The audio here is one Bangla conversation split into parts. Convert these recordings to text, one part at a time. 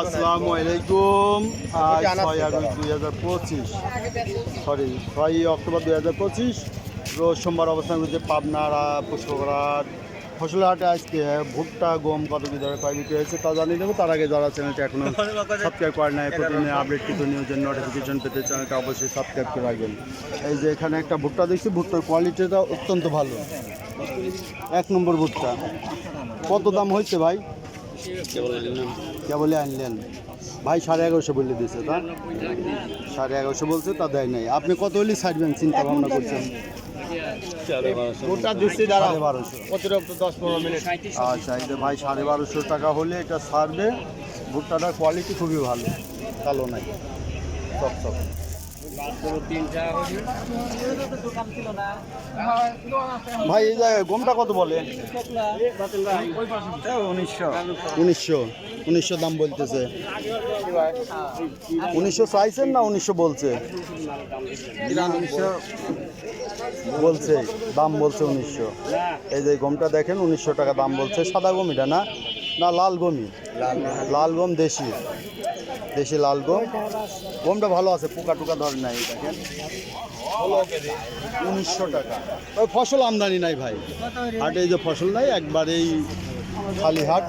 আসসালামু আলাইকুম। আজ ছয় আগস্ট দুই হাজার পঁচিশ। সরি ছয় অক্টোবর দুই হাজার পঁচিশ। রোজ সোমবার অবস্থান করছে পাবনার পুষ্পকরার ফসল হাটে আজকে ভুট্টা গম কত কি দরে কয় বিক্রি হয়েছে তা জানিয়ে দেবো। তার আগে যারা চ্যানেলটা এখনও সাবস্ক্রাইব করে নাই প্রতিদিনের আপডেট কিন্তু নিউজের নোটিফিকেশন পেতে চ্যানেলটা অবশ্যই সাবস্ক্রাইব করে রাখবেন। এই যে এখানে একটা ভুট্টা দেখছি ভুট্টার কোয়ালিটিটা অত্যন্ত ভালো। এক নম্বর ভুট্টা। কত দাম হয়েছে ভাই? কেবলে আনলেন। ভাই সাড়ে এগারোশো বলে দিয়েছে তা? সাড়ে এগারোশো বলছে তা দেয় নাই। আপনি কত হলে ছাড়বেন চিন্তা ভাবনা করছেন? অতিরিক্ত দশ পনেরো মিনিট। আচ্ছা ভাই সাড়ে বারোশো টাকা হলে এটা ছাড়বে ভুট্টাটার কোয়ালিটি খুবই ভালো। কালো নাই। সব সব ভাই এই যে গমটা কত বলে? উনিশশো। উনিশশো। উনিশশো দাম বলতেছে। উনিশশো চাইছেন না উনিশশো বলছে? বলছে দাম বলছে উনিশশো। এই যে গমটা দেখেন উনিশশো টাকা দাম বলছে। সাদা গম এটা না? না লাল গমই লাল গম দেশি। দেশি লাল গম। গমটা ভালো আছে পোকা টোকা ধরে নাই দেখেন। উনিশশো টাকা। ওই ফসল আমদানি নাই ভাই। হাটে এই যে ফসল নাই একবারেই খালি হাট।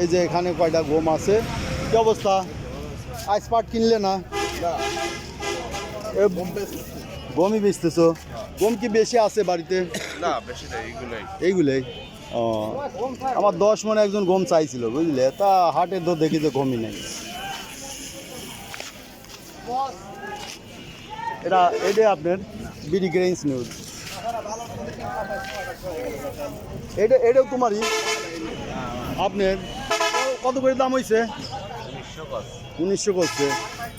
এই যে এখানে কয়টা গম আছে কি অবস্থা? আইস পাট কিনলে না? গমই বেচতেছো? গম কি বেশি আছে বাড়িতে? না বেশি না এইগুলোই। এইগুলোই? ও আমার দশ মনে একজন গম চাইছিল বুঝলে? তা হাটে তো দেখি তো গমই নেই। এটা এটা আপনার বিডি গ্রেন্স নিউজ। এটা, এটাও তোমারই। আপনার, কত করে দাম হয়েছে উনিশশো করছে।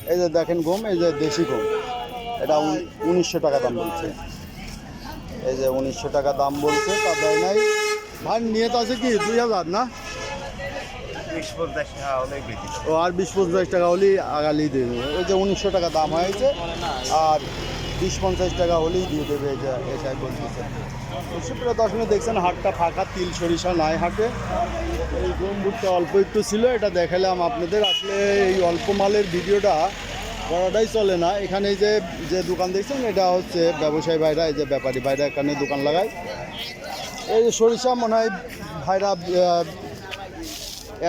এই যে দেখেন গম, এই যে দেশি গম। এটা উন- উনিশশো টাকা দাম বলছে। এই যে উনিশশো টাকা দাম বলছে, তা দেয় নাই। ভাই নিয়ে তো আছে কি? দুই হাজার, না? ও আর বিশ পঞ্চাশ টাকা হলেই আগালি দেবে। ওই যে উনিশশো টাকা দাম হয়েছে, আর বিশ পঞ্চাশ টাকা হলেই দিয়ে দেবে এটা এটাই বলতেছে সুপ্রিয় মিনিট দেখছেন হাটটা ফাঁকা, তিল সরিষা নাই হাটে। এই গম অল্প একটু ছিল, এটা দেখালাম আপনাদের। আসলে এই অল্প মালের ভিডিওটা করাটাই চলে না। এখানে যে যে দোকান দেখছেন, এটা হচ্ছে ব্যবসায়ী ভাইরা, এই যে ব্যাপারী ভাইরা এখানে দোকান লাগায়। এই যে সরিষা মনে হয় ভাইরা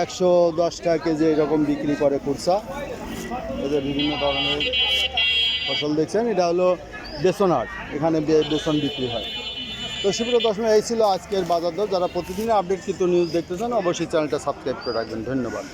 একশো দশ টাকা কেজি এরকম বিক্রি করে কুরসা। এদের বিভিন্ন ধরনের ফসল দেখছেন, এটা হলো বেসন হাট। এখানে বেসন বিক্রি হয়। তো শিবির দশমী এই ছিল আজকের বাজার দর যারা প্রতিদিনের আপডেট কিন্তু নিউজ দেখতে চান অবশ্যই চ্যানেলটা সাবস্ক্রাইব করে রাখবেন। ধন্যবাদ।